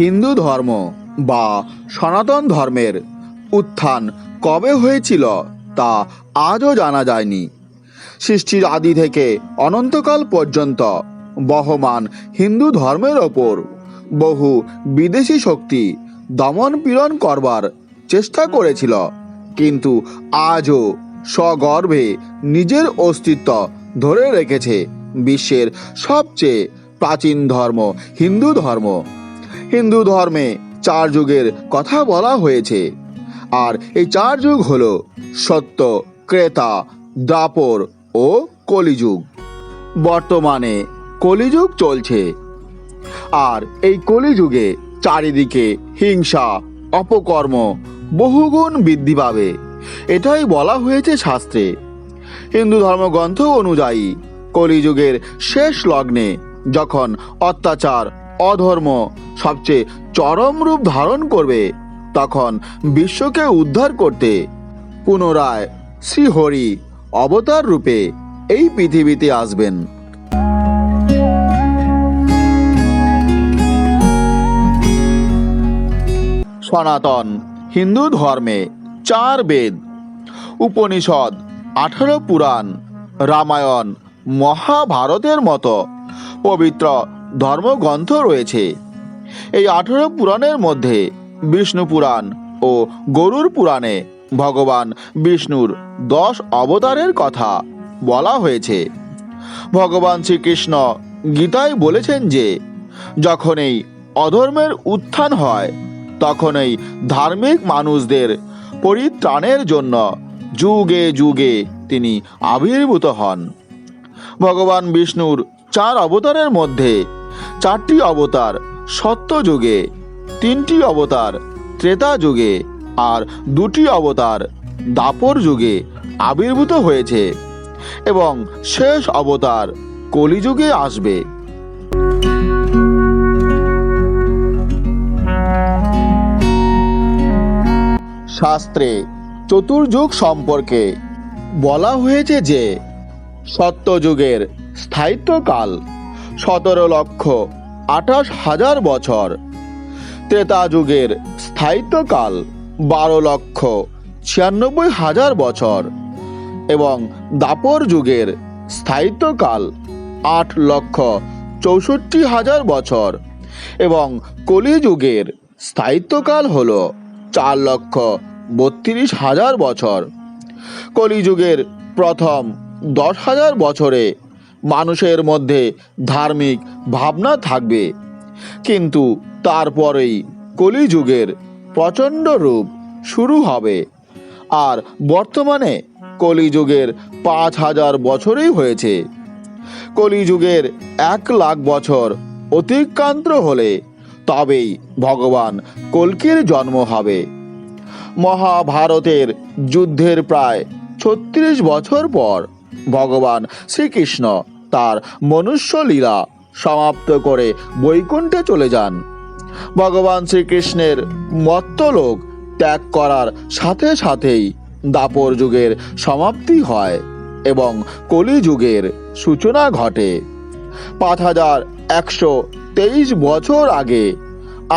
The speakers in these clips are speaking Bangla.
হিন্দু ধর্ম বা সনাতন ধর্মের উত্থান কবে হয়েছিল তা আজও জানা যায়নি। সৃষ্টির আদি থেকে অনন্তকাল পর্যন্ত বহমান হিন্দু ধর্মের ওপর বহু বিদেশি শক্তি দমন পীড়ন করবার চেষ্টা করেছিল, কিন্তু আজও সগর্বে নিজের অস্তিত্ব ধরে রেখেছে বিশ্বের সবচেয়ে প্রাচীন ধর্ম হিন্দু ধর্ম। হিন্দু ধর্মে চার যুগের কথা বলা হয়েছে। আর এই চার যুগ হল সত্য, ক্রেতা দ্বাপর ও কলিযুগ। বর্তমানে কলিযুগ চলছে। আর এই কলিযুগে চারিদিকে হিংসা, অপকর্ম বহুগুণ বৃদ্ধি পাবে, এটাই বলা হয়েছে শাস্ত্রে। হিন্দু ধর্মগ্রন্থ অনুযায়ী কলিযুগের শেষ লগ্নে যখন অত্যাচার অধর্ম সবচেয়ে চরম রূপ ধারণ করবে তখন বিশ্বকে উদ্ধার করতে। পুনরায় শ্রীহরি অবতার রূপে এই পৃথিবীতে আসবেন। সনাতন হিন্দু ধর্মে চার বেদ। উপনিষদ আঠারো পুরাণ। রামায়ণ মহাভারতের মতো পবিত্র ধর্মগ্রন্থ রয়েছে। এই আঠারো পুরাণের মধ্যে বিষ্ণু পুরাণ ও গরুর পুরাণে ভগবান বিষ্ণুর দশ অবতারের কথা বলা হয়েছে। ভগবান শ্রীকৃষ্ণ গীতায় বলেছেন যে, যখন এই অধর্মের উত্থান হয়, তখন এই ধার্মিক মানুষদের পরিত্রাণের জন্য যুগে যুগে তিনি আবির্ভূত হন। ভগবান বিষ্ণুর চার অবতারের মধ্যে চারটি অবতার, সত্য যুগে, তিনটি অবতার, ত্রেতা যুগে আর দুটি অবতার দাপর যুগে আবির্ভূত হয়েছে এবং শেষ অবতার কলিযুগে আসবে। শাস্ত্রে চতুর্যুগ সম্পর্কে বলা হয়েছে যে সত্যযুগের স্থায়িত্বকাল সতেরো লক্ষ আঠাশ হাজার বছর। ত্রেতা যুগের স্থায়িত্বকাল বারো লক্ষ ছিয়ানব্বই হাজার বছর এবং দাপর যুগের স্থায়িত্বকাল আট লক্ষ চৌষট্টি হাজার বছর এবং কলিযুগের স্থায়িত্বকাল হল চার লক্ষ বত্রিশ হাজার বছর। কলিযুগের প্রথম দশ হাজার বছরে মানুষের মধ্যে ধার্মিক ভাবনা থাকবে। কিন্তু তারপরেই কলিযুগের প্রচণ্ড রূপ শুরু হবে। আর বর্তমানে কলিযুগের পাঁচ হাজার বছরই হয়েছে। কলিযুগের এক লাখ বছর অতিক্রান্ত হলে তবেই ভগবান কল্কির জন্ম হবে। মহাভারতের যুদ্ধের প্রায় ছত্রিশ বছর পর ভগবান শ্রীকৃষ্ণ তার মনুষ্য লীলা সমাপ্ত করে বৈকুণ্ঠে চলে যান। ভগবান শ্রীকৃষ্ণের মত্তলোক ত্যাগ করার সাথে সাথেই দাপর যুগের সমাপ্তি হয় এবং কলি যুগের সূচনা ঘটে। পাঁচ হাজার একশো তেইশ বছর আগে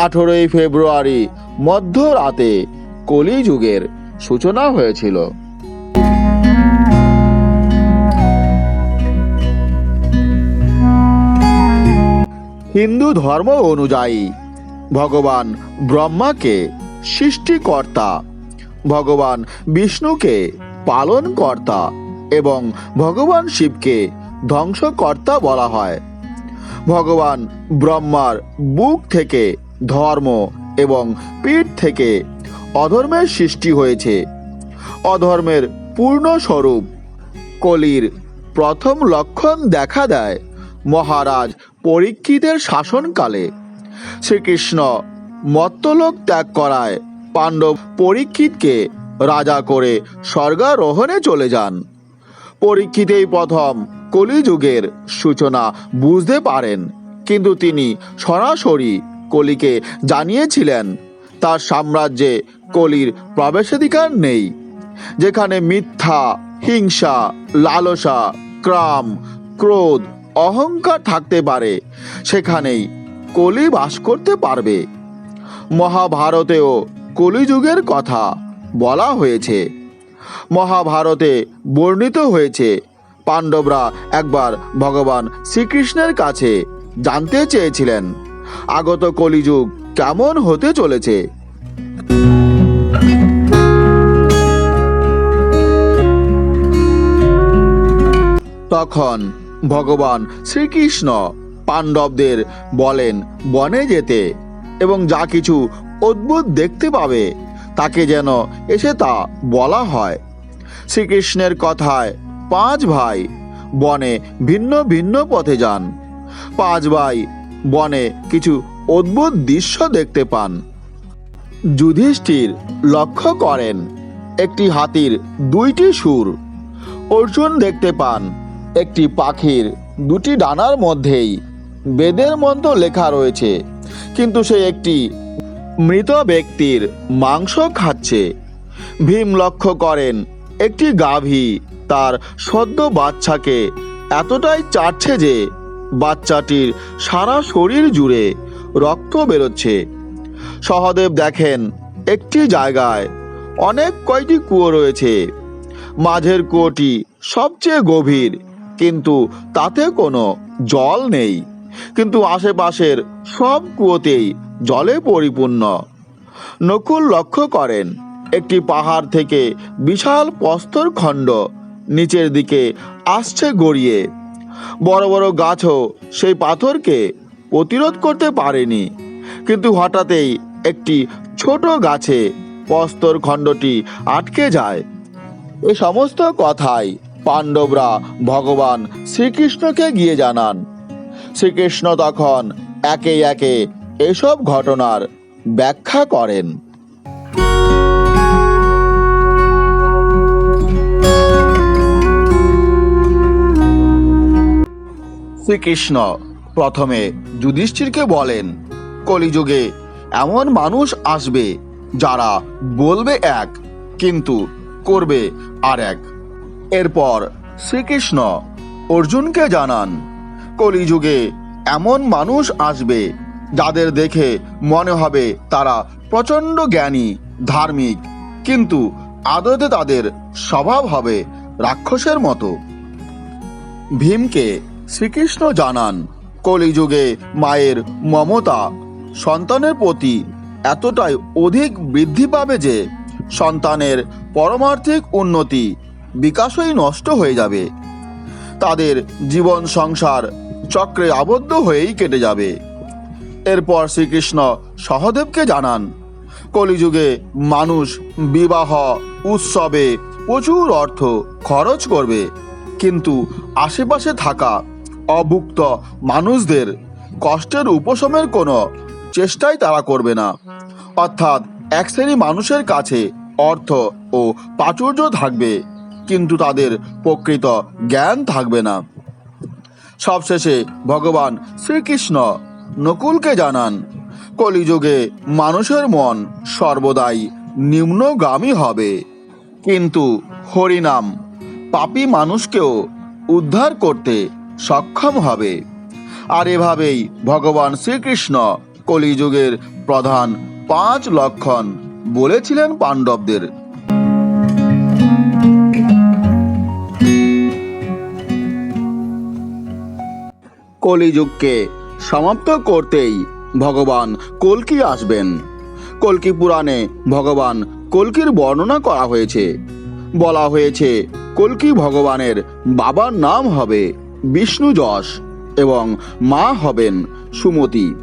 আঠেরোই ফেব্রুয়ারি মধ্যরাতে কলি যুগের সূচনা হয়েছিল। হিন্দু ধর্ম অনুযায়ী। ভগবান ব্রহ্মাকে সৃষ্টিকর্তা, ভগবান বিষ্ণুকে পালনকর্তা এবং ভগবান শিবকে ধ্বংসকর্তা বলা হয়। ভগবান ব্রহ্মার বুক থেকে ধর্ম এবং পিঠ থেকে অধর্মের সৃষ্টি হয়েছে। অধর্মের পূর্ণ স্বরূপ কলির প্রথম লক্ষণ দেখা দেয়। মহারাজ পরীক্ষিতের শাসনকালে। শ্রীকৃষ্ণ মত্তলোক ত্যাগ করায় পাণ্ডব পরীক্ষিতকে রাজা করে স্বর্গারোহণে চলে যান। পরীক্ষিতেই প্রথম কলিযুগের সূচনা বুঝতে পারেন, কিন্তু তিনি সরাসরি কলিকে জানিয়েছিলেন, তার সাম্রাজ্যে কলির প্রবেশাধিকার নেই, যেখানে মিথ্যা, হিংসা, লালসা, ক্রাম, ক্রোধ অহংকার থাকতে পারে, সেখানেই কলি বাস করতে পারবে। মহাভারতেও কলিযুগের কথা বলা হয়েছে। মহাভারতে বর্ণিত হয়েছে, পাণ্ডবরা একবার ভগবান শ্রীকৃষ্ণের কাছে জানতে চেয়েছিলেন, আগত কলিযুগ কেমন হতে চলেছে। তখন ভগবান শ্রীকৃষ্ণ। পাণ্ডবদের বলেন, বনে যেতে এবং যা কিছু অদ্ভুত দেখতে পাবে, তাকে যেন এসে তা বলা হয়। শ্রীকৃষ্ণের কথায় পাঁচ ভাই বনে ভিন্ন ভিন্ন পথে যান। পাঁচ ভাই বনে কিছু অদ্ভুত দৃশ্য দেখতে পান। যুধিষ্ঠির লক্ষ্য করেন, একটি হাতির দুইটি সুর। অর্জুন দেখতে পান একটি পাখির দুটি ডানার মধ্যেই বেদের মন্ত্র লেখা রয়েছে। কিন্তু সে একটি মৃত ব্যক্তির মাংস খাচ্ছে। ভীম লক্ষ্য করেন, একটি গাভী তার সদ্য বাচ্চাকে এতটাই চাটছে যে বাচ্চাটির সারা শরীর জুড়ে রক্ত বেরোচ্ছে। সহদেব দেখেন, একটি জায়গায় অনেক কয়টি কুয়ো রয়েছে। মাঝের কুয়োটি সবচেয়ে গভীর। কিন্তু তাতে কোনো জল নেই। কিন্তু আশেপাশের সব কুয়োতেই জলে পরিপূর্ণ। নকুল লক্ষ্য করেন, একটি পাহাড় থেকে বিশাল প্রস্তর খণ্ড নিচের দিকে আসছে গড়িয়ে। বড় বড় গাছও সেই পাথরকে প্রতিরোধ করতে পারেনি। কিন্তু হঠাৎই একটি ছোট গাছে প্রস্তর খণ্ডটি আটকে যায়। এ সমস্ত কথাই পাণ্ডবরা ভগবান শ্রীকৃষ্ণকে গিয়ে জানান। শ্রীকৃষ্ণ তখন একে একে এসব ঘটনার ব্যাখ্যা করেন। শ্রীকৃষ্ণ প্রথমে যুধিষ্ঠিরকে বলেন, কলিযুগে এমন মানুষ আসবে যারা বলবে এক, কিন্তু করবে আর এক। এরপর শ্রীকৃষ্ণ অর্জুনকে জানান, কলিযুগে এমন মানুষ আসবে যাদের দেখে মনে হবে তারা প্রচণ্ড জ্ঞানী, ধার্মিক, কিন্তু আদতে তাদের স্বভাব হবে রাক্ষসের মতো। ভীমকে শ্রীকৃষ্ণ জানান, কলিযুগে মায়ের মমতা সন্তানের প্রতি এতটাই অধিক বৃদ্ধি পাবে যে সন্তানের পরমার্থিক উন্নতি বিকাশই নষ্ট হয়ে যাবে। তাদের জীবন সংসার চক্রে আবদ্ধ হয়েই কেটে যাবে। এরপর শ্রীকৃষ্ণ সহদেবকে জানান, কলিযুগে মানুষ বিবাহ, উৎসবে প্রচুর অর্থ খরচ করবে। কিন্তু আশেপাশে থাকা অভুক্ত মানুষদের কষ্টের উপশমের কোনো চেষ্টাই তারা করবে না। অর্থাৎ এক শ্রেণি মানুষের কাছে অর্থ ও প্রাচুর্য থাকবে। কিন্তু তাদের প্রকৃত জ্ঞান থাকবে না। সবশেষে ভগবান শ্রীকৃষ্ণ নকুলকে জানান, কলিযুগে মানুষের মন সর্বদাই নিম্নগামী হবে। কিন্তু হরিনাম পাপী মানুষকেও উদ্ধার করতে সক্ষম হবে। আর এভাবেই ভগবান শ্রীকৃষ্ণ কলিযুগের প্রধান পাঁচ লক্ষণ বলেছিলেন পাণ্ডবদের। কলিযুগকে সমাপ্ত করতেই ভগবান কল্কি আসবেন। কল্কি পুরাণে ভগবান কল্কির বর্ণনা করা হয়েছে। বলা হয়েছে, কল্কি ভগবানের বাবার নাম হবে বিষ্ণু যশ এবং মা হবেন সুমতি।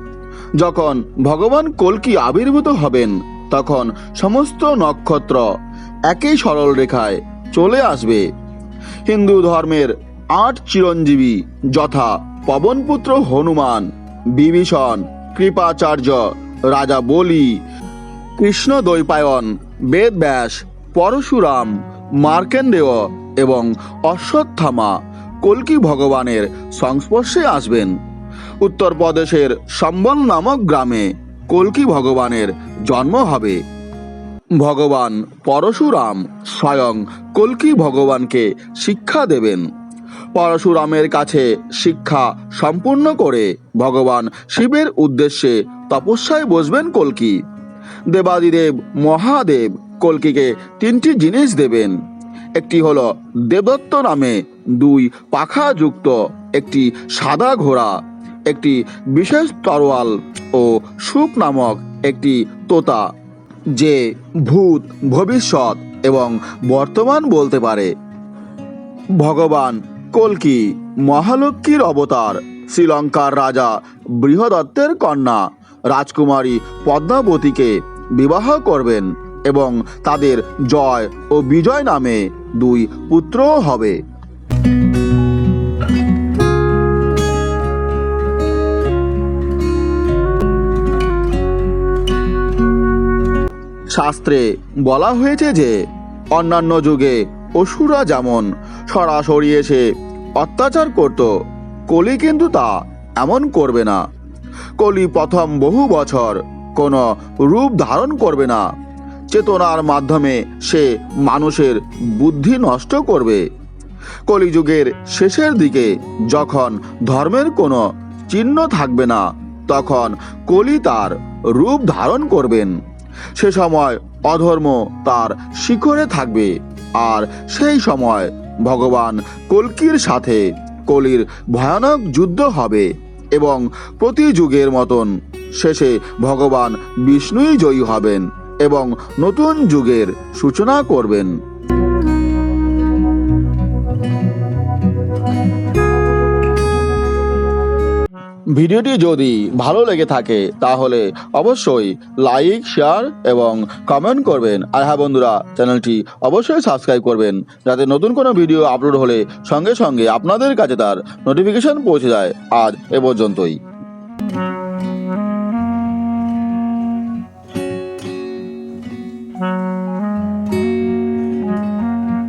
যখন ভগবান কল্কি আবির্ভূত হবেন, তখন সমস্ত নক্ষত্র একই সরল রেখায় চলে আসবে। হিন্দু ধর্মের আট চিরঞ্জীবী যথা পবনপুত্র হনুমান, বিভীষণ, কৃপাচার্য, রাজা বলি, কৃষ্ণ দ্বৈপায়ন, বেদব্যাস, পরশুরাম মার্কেন্ডেয় এবং অশ্বত্থামা কল্কি ভগবানের সংস্পর্শে আসবেন। উত্তরপ্রদেশের সম্বল নামক গ্রামে কল্কি ভগবানের জন্ম হবে। ভগবান পরশুরাম স্বয়ং কল্কি ভগবানকে শিক্ষা দেবেন। পরশুরামের কাছে শিক্ষা সম্পূর্ণ করে ভগবান শিবের উদ্দেশ্যে তপস্যায় বসবেন কল্কি। দেবাদিদেব, মহাদেব কল্কিকে তিনটি জিনিস দেবেন। একটি হল দেবদত্ত নামে দুই পাখা যুক্ত একটি সাদা ঘোড়া, একটি বিশেষ তরোয়াল ও সুখ নামক একটি তোতা, যে ভূত ভবিষ্যৎ এবং বর্তমান বলতে পারে। ভগবান কল্কি মহালক্ষ্মীর অবতার? শ্রীলঙ্কার রাজা বৃহদত্তের কন্যা। রাজকুমারী পদ্মাবতীকে বিবাহ করবেন এবং তাদের জয় ও বিজয় নামে দুই পুত্রও হবে। শাস্ত্রে বলা হয়েছে যে, অন্যান্য যুগে অসুরা যেমন সরাসরি এসে অত্যাচার করত। কলি কিন্তু তা এমন করবে না। কলি প্রথম বহু বছর কোনো রূপ ধারণ করবে না। চেতনার মাধ্যমে সে মানুষের বুদ্ধি নষ্ট করবে। কলিযুগের শেষের দিকে যখন ধর্মের কোনো চিহ্ন থাকবে না, তখন কলি তার রূপ ধারণ করবেন। সে সময় অধর্ম তার শিখরে থাকবে, আর সেই সময় ভগবান কলকির সাথে। কলির ভয়ানক যুদ্ধ হবে এবং প্রতি যুগের মতন শেষে ভগবান বিষ্ণুই জয়ী হবেন এবং নতুন যুগের সূচনা করবেন। ভিডিওটি যদি ভালো লেগে থাকে, তাহলে অবশ্যই লাইক শেয়ার এবং কমেন্ট করবেন। আর হ্যাঁ বন্ধুরা চ্যানেলটি অবশ্যই সাবস্ক্রাইব করবেন, যাতে নতুন কোনো ভিডিও আপলোড হলে সঙ্গে সঙ্গে আপনাদের কাছে তার নোটিফিকেশান পৌঁছে যায়। আজ এ পর্যন্তই।